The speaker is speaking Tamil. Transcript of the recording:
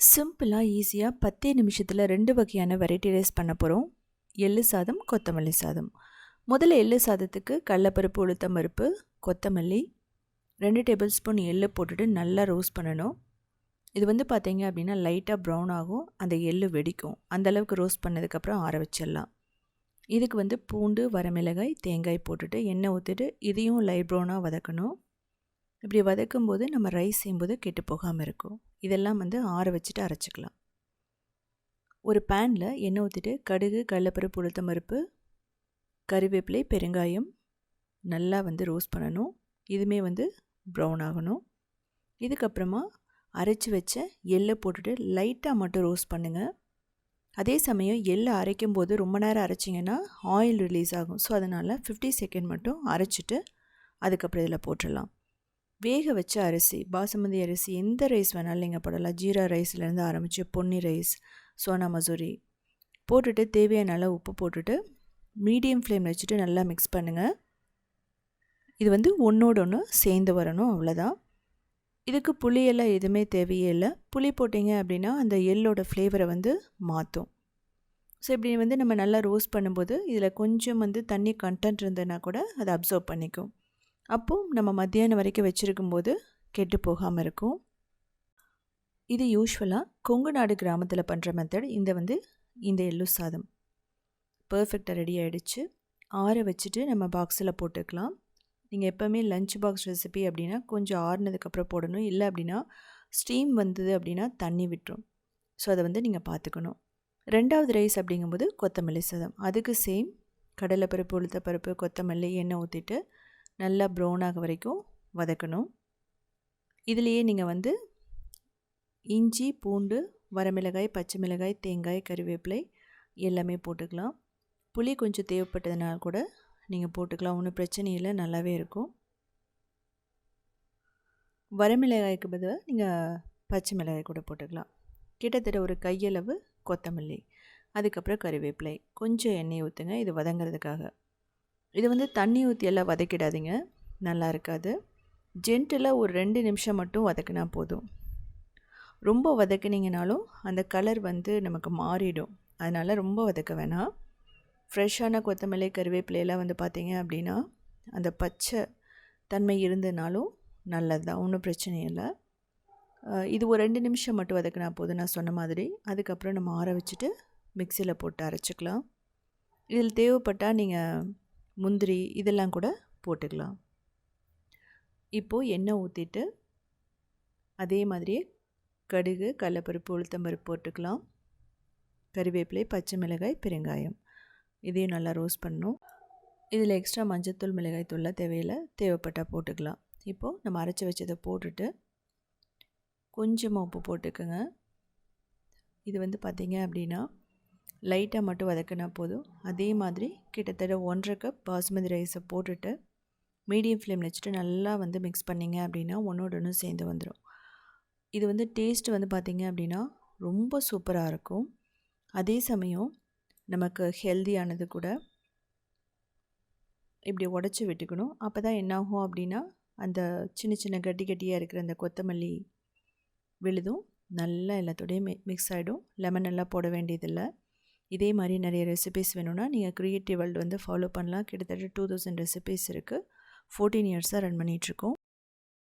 சிம்பிளாக ஈஸியாக பத்தே நிமிஷத்தில் ரெண்டு வகையான வெரைட்டி ரைஸ் பண்ண போகிறோம் எள்ளு சாதம் கொத்தமல்லி சாதம். முதல்ல எள்ளு சாதத்துக்கு கடலப்பருப்பு உளுத்தம் பருப்பு கொத்தமல்லி ரெண்டு டேபிள் ஸ்பூன் எள்ளு போட்டுட்டு நல்லா ரோஸ்ட் பண்ணணும். இது வந்து பார்த்தீங்க அப்படின்னா லைட்டாக ப்ரௌன் ஆகும். அந்த எள்ளு வெடிக்கும். அந்தளவுக்கு ரோஸ்ட் பண்ணதுக்கப்புறம் ஆற வச்சிடலாம். இதுக்கு வந்து பூண்டு வரமிளகாய் தேங்காய் போட்டுட்டு எண்ணெய் ஊற்றிட்டு இதையும் லைட் ப்ரௌனாக வதக்கணும். இப்படி வதக்கும்போது நம்ம ரைஸ் செய்யும்போது கெட்டு போகாமல் இருக்கும். இதெல்லாம் வந்து ஆற வச்சுட்டு அரைச்சிக்கலாம். ஒரு பேனில் எண்ணெய் ஊற்றிட்டு கடுகு கடலப்பருப்பு உளுத்த பருப்பு கறிவேப்பிலை பெருங்காயம் நல்லா வந்து ரோஸ்ட் பண்ணணும். இதுவுமே வந்து ப்ரௌன் ஆகணும். இதுக்கப்புறமா அரைச்சி வச்ச எள்ளை போட்டுட்டு லைட்டாக மட்டும் ரோஸ்ட் பண்ணுங்கள் அதே சமயம் எள்ளை அரைக்கும் போது ரொம்ப நேரம் அரைச்சிங்கன்னா ஆயில் ரிலீஸ் ஆகும். ஸோ அதனால் ஃபிஃப்டி செகண்ட் மட்டும் அரைச்சிட்டு அதுக்கப்புறம் இதில் போட்டுடலாம். வேக வச்ச அரிசி பாசுமதி அரிசி எந்த ரைஸ் வேணாலும் நீங்கள் போடலாம். ஜீரா ரைஸ்லேருந்து ஆரம்பித்து பொன்னி ரைஸ் சோனா மசூரி போட்டுட்டு தேவையான அளவு உப்பு போட்டுட்டு மீடியம் ஃப்ளேமில் வச்சுட்டு நல்லா மிக்ஸ் பண்ணுங்கள் இது வந்து ஒன்றோட ஒன்று சேர்ந்து வரணும் அவ்வளோதான் இதுக்கு புளியெல்லாம் எதுவுமே தேவையே இல்லை. புளி போட்டிங்க அப்படின்னா அந்த எள்ளோட ஃப்ளேவரை வந்து மாற்றும் ஸோ இப்படி வந்து நம்ம நல்லா ரோஸ்ட் பண்ணும்போது இதில் கொஞ்சம் வந்து தண்ணி கண்டென்ட் இருந்ததுன்னா கூட அதை அப்சர்வ் பண்ணிக்கும். அப்போது நம்ம மத்தியானம் வரைக்கும் வச்சுருக்கும்போது கெட்டு போகாமல் இருக்கும். இது யூஸ்வலாக கொங்கு நாடு கிராமத்தில் பண்ணுற மெத்தட் இந்த வந்து இந்த எள்ளு சாதம். பர்ஃபெக்டாக ரெடி ஆகிடுச்சு ஆற வச்சுட்டு நம்ம பாக்ஸில் போட்டுக்கலாம். நீங்கள் எப்போவுமே லஞ்ச் பாக்ஸ் ரெசிபி அப்படின்னா கொஞ்சம் ஆறுனதுக்கப்புறம் போடணும். இல்லை அப்படின்னா ஸ்டீம் வந்தது அப்படின்னா தண்ணி விட்டுரும். ஸோ அதை வந்து நீங்கள் பார்த்துக்கணும் ரெண்டாவது ரைஸ் அப்படிங்கும்போது கொத்தமல்லி சாதம். அதுக்கு சேம் கடலைப்பருப்பு உளுத்தப்பருப்பு கொத்தமல்லி எண்ணெய் ஊற்றிட்டு நல்லா ப்ரௌன் ஆக வரைக்கும் வதக்கணும். இதுலேயே நீங்கள் வந்து இஞ்சி பூண்டு வரமிளகாய் பச்சை மிளகாய் தேங்காய் கறிவேப்பிலை எல்லாமே போட்டுக்கலாம். புளி கொஞ்சம் தேவைப்பட்டதுனால கூட நீங்கள் போட்டுக்கலாம். ஒன்றும் பிரச்சனை இல்லை. நல்லாவே இருக்கும். வரமிளகாய்க்கு பதிலாக நீங்கள் பச்சை மிளகாய் கூட போட்டுக்கலாம். கிட்டத்தட்ட ஒரு கையளவு கொத்தமல்லி அதுக்கப்புறம் கறிவேப்பிலை கொஞ்சம் எண்ணெய் ஊற்றுங்க இது வதங்கிறதுக்காக. இது வந்து தண்ணி ஊற்றி எல்லாம் வதக்கிடாதீங்க. நல்லா இருக்காது. ஜென்டிலாக ஒரு ரெண்டு நிமிஷம் மட்டும் வதக்கினா போதும். ரொம்ப வதக்கினீங்கனாலும் அந்த கலர் வந்து நமக்கு மாறிடும். அதனால் ரொம்ப வதக்க வேணாம். ஃப்ரெஷ்ஷான கொத்தமல்லி கருவேப்பிலையெல்லாம் வந்து பார்த்திங்க அப்படின்னா அந்த பச்சை தன்மை இருந்தனாலும் நல்லது தான் ஒன்றும் பிரச்சனை இல்லை. இது ஒரு ரெண்டு நிமிஷம் மட்டும் வதக்கினா போதும் நான் சொன்ன மாதிரி. அதுக்கப்புறம் நம்ம ஆற வச்சுட்டு மிக்சியில் போட்டு அரைச்சிக்கலாம். இதில் தேவைப்பட்டால் நீங்கள் முந்திரி இதெல்லாம் கூட போட்டுக்கலாம். இப்போது எண்ணெய் ஊற்றிட்டு அதே மாதிரியே கடுகு கடலப்பருப்பு உளுத்தம்பருப்பு போட்டுக்கலாம். கறிவேப்பிலை பச்சை மிளகாய் பெருங்காயம். இதையும் நல்லா ரோஸ்ட் பண்ணணும். இதில் எக்ஸ்ட்ரா மஞ்சத்தூள் மிளகாய் தூள்லாம் தேவையில்லை. தேவைப்பட்டால் போட்டுக்கலாம். இப்போது நம்ம அரைச்சி வச்சதை போட்டுட்டு கொஞ்சமாக உப்பு போட்டுக்கோங்க. இது வந்து பார்த்திங்க அப்படின்னா லைட்டாக மட்டும் வதக்கினா போதும். அதே மாதிரி கிட்டத்தட்ட ஒன்றரை கப் பாஸ்மதி ரைஸை போட்டுட்டு மீடியம் ஃப்ளேமில் வச்சுட்டு நல்லா வந்து மிக்ஸ் பண்ணிங்க அப்படின்னா ஒன்றோட ஒன்று சேர்ந்து வந்துடும் இது வந்து டேஸ்ட் வந்து பார்த்திங்க அப்படின்னா ரொம்ப சூப்பராக இருக்கும். அதே சமயம் நமக்கு ஹெல்தியானது கூட இப்படி உடச்சி விட்டுக்கணும். அப்போ தான் என்னாகும் அப்படின்னா அந்த சின்ன சின்ன கட்டி கட்டியாக இருக்கிற அந்த கொத்தமல்லி விழுதும் நல்லா எல்லாத்தோடையும் மிக்ஸ் ஆகிடும் லெமன் எல்லாம் போட வேண்டியதில்லை. இதே மாதிரி நிறைய ரெசிபீஸ் வேணும்னா நீங்கள் க்ரியேட்டிவ் வேர்ல்டு வந்து ஃபாலோ பண்ணலாம். கிட்டத்தட்ட டூ தௌசண்ட் ரெசிபீஸ் இருக்குது ஃபோர்டீன் இயர்ஸாக ரன் பண்ணிகிட்ருக்கோம்